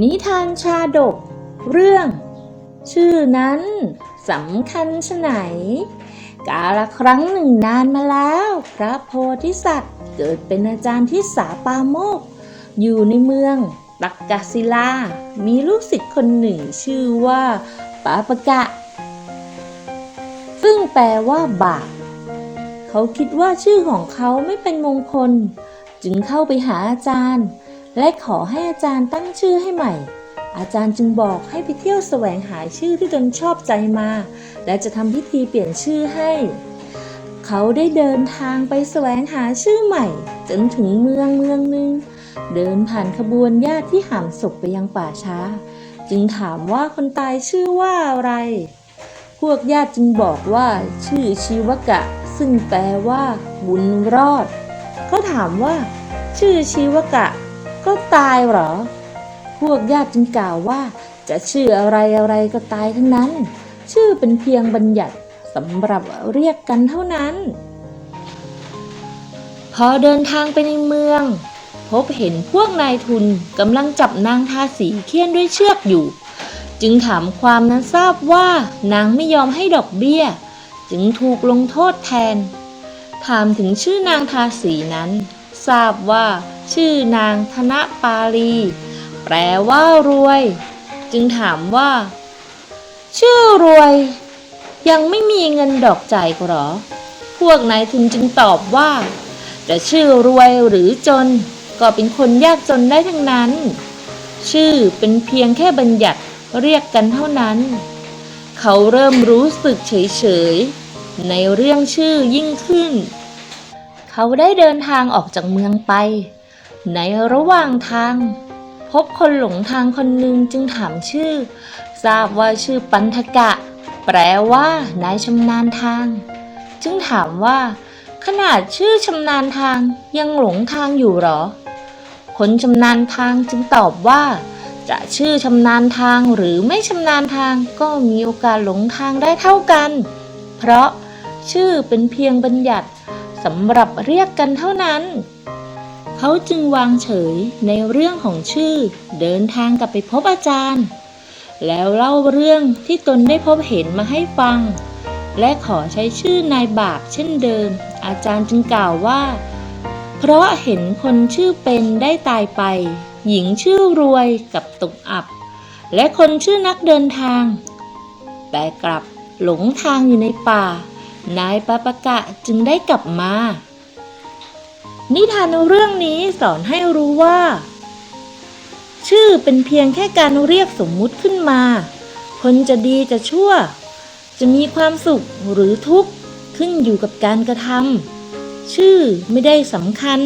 นิทานชาดก เรื่อง ชื่อนั้นสำคัญชไหน กาละครั้งหนึ่งนานมาแล้ว พระโพธิสัตว์เกิดเป็นอาจารย์ที่สาปาโมก อยู่ในเมืองตักกศิลา มีลูกศิษย์คนหนึ่งชื่อว่าปาปะกะ ซึ่งแปลว่าบาปเขาคิดว่าชื่อของเขาไม่เป็นมงคล จึงเข้าไปหาอาจารย์ และขอให้อาจารย์ตั้งชื่อให้ใหม่ อาจารย์จึงบอกให้ไปเที่ยวแสวงหาชื่อที่ตนชอบใจมา และจะทำพิธีเปลี่ยนชื่อให้ เขาได้เดินทางไปแสวงหาชื่อใหม่ จนถึงเมืองเมืองหนึ่งเดินผ่านขบวนญาติที่หามศพไปยังป่าช้า จึงถามว่าคนตายชื่อว่าอะไร พวกญาติจึงบอกว่า ชื่อชีวกะ ซึ่งแปลว่า บุญรอด เขาถามว่า ชื่อชีวกะ ก็ตายเหรอ พวกญาติจึงกล่าวว่า จะชื่ออะไรอะไรก็ตายทั้งนั้น ชื่อเป็นเพียงบัญญัติสำหรับเรียกกันเท่านั้น พอเดินทางไปในเมือง พบเห็นพวกนายทุนกำลังจับนางทาสีเคี่ยนด้วยเชือกอยู่ จึงถามความนั้นทราบว่านางไม่ยอมให้ดอกเบี้ย จึงถูกลงโทษแทน ถามถึงชื่อนางทาสีนั้น ทราบว่า ชื่อนางธนปาลี แปลว่ารวย จึงถามว่า ชื่อรวย ยังไม่มีเงินดอกจ่ายก็หรอ พวกนายทุนจึงตอบว่า จะชื่อรวยหรือจน ก็เป็นคนยากจนได้ทั้งนั้น ชื่อเป็นเพียงแค่บัญญัติเรียกกันเท่านั้น เขาเริ่มรู้สึกเฉยๆในเรื่องชื่อยิ่งขึ้น เขาได้เดินทางออกจากเมืองไป ในระหว่างทาง พบคนหลงทางคนหนึ่งจึงถามชื่อ ทราบว่าชื่อปันทกะ แปลว่านายชำนาญทาง จึงถามว่า ขนาดชื่อชำนาญทางยังหลงทางอยู่หรอ คนชำนาญทางจึงตอบว่า จะชื่อชำนาญทางหรือไม่ชำนาญทางก็มีโอกาสหลงทางได้เท่ากัน เพราะชื่อเป็นเพียงบัญญัติ สำหรับเรียกกันเท่านั้น เขาจึงวางเฉยในเรื่องของชื่อ เดินทางกลับไปพบอาจารย์ แล้วเล่าเรื่องที่ตนได้พบเห็นมาให้ฟัง และขอใช้ชื่อนายบาปเช่นเดิม อาจารย์จึงกล่าวว่า เพราะเห็นคนชื่อเป็นได้ตายไป หญิงชื่อรวยกับตกอับ และคนชื่อนักเดินทาง แต่กลับหลงทางอยู่ในป่า นายปาปะกะจึงได้กลับมา นิทานเรื่องนี้สอนให้รู้ว่า ชื่อเป็นเพียงแค่การเรียกสมมุติขึ้นมา คนจะดีจะชั่ว จะมีความสุขหรือทุกข์ขึ้นอยู่กับการกระทำชื่อไม่ได้สำคัญ